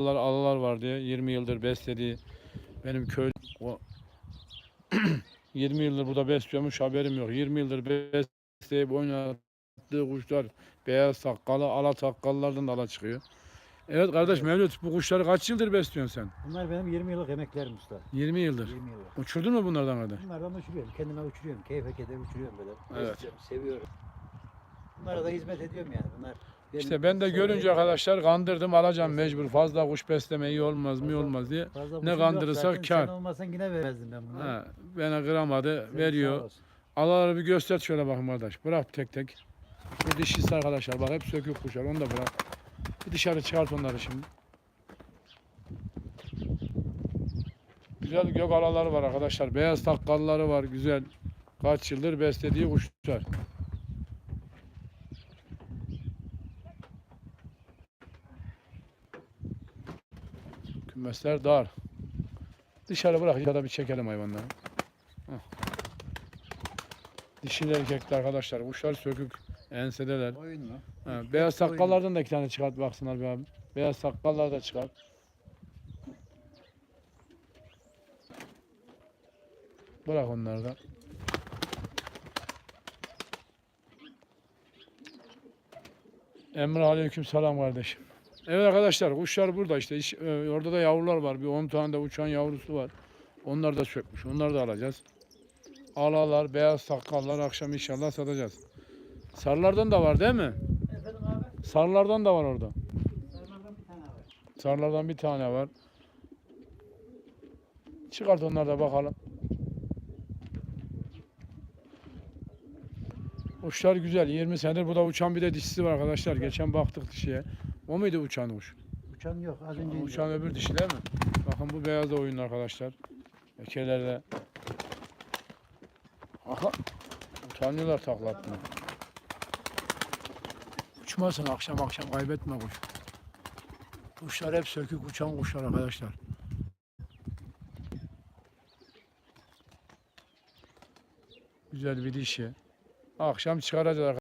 alalar, alalar var diye 20 yıldır beslediği benim köy o 20 yıldır burada besliyormuş haberim yok. 20 yıldır besleyip oynattığı kuşlar beyaz sakkalı, ala sakkallardan da ala çıkıyor. Evet kardeş Mevlüt bu kuşları kaç yıldır besliyorsun sen? Bunlar benim 20 yıllık emeklerim usta. 20 yıldır. 20 yıllık. Uçurdun mu bunlardan kadar? Bunlardan uçuruyorum. Kendime uçuruyorum. Keyfe keder uçuruyorum böyle. Evet. Besliyorum, Seviyorum. Bunlara da hizmet ediyorum yani. Bunlar İşte ben de görünce arkadaşlar kandırdım alacağım mecbur. Fazla kuş besleme iyi olmaz mı olmaz diye. Ne kandırırsak kâr. Sen olmasan yine vermezdim ben bunları. Ha, bana kıramadı Senin veriyor. Alaları bir göster şöyle bakın kardeş. Bırak tek tek. Bu dişisi arkadaşlar bak hep sökük kuşlar onu da bırak. Bir dışarı çıkart onları şimdi. Güzel gök alaları var arkadaşlar. Beyaz takkalları var güzel. Kaç yıldır beslediği kuşlar. Kümesler dar. Dışarı bırak ya da bir çekelim hayvanları. Heh. Dişili erkekli arkadaşlar. Kuşlar sökük. Ensedeler. Oyun mu? Ha, beyaz sakkallardan da iki tane çıkart baksınlar bir abi. Beyaz sakkallar da çıkart. Bırak onları da. Emre aleyküm selam kardeşim. Evet arkadaşlar kuşlar burada işte. İş- e, orada da yavrular var. Bir 10 tane de uçan yavrusu var. Onlar da sökmüş. Onları da alacağız. Alalar, beyaz sakallar akşam inşallah satacağız. Sarılardan da var değil mi? Efendim abi? Sarılardan da var orada. Sarılardan bir tane var. Sarılardan bir tane var. Çıkart onları da bakalım. Kuşlar güzel. 20 senedir burada uçan bir de dişisi var arkadaşlar. Geçen baktık dişiye. O muydu uçan kuş? Uçan yok. Az önce indi. Uçan öbür dişi değil mi? Bakın bu beyaz da oyun arkadaşlar. Ekelerle. Aha. Utanıyorlar taklatma. Uçmasın akşam akşam kaybetme kuş. Kuşlar hep sökük uçan kuşlar arkadaşlar. Güzel bir dişi. Akşam çıkaracağız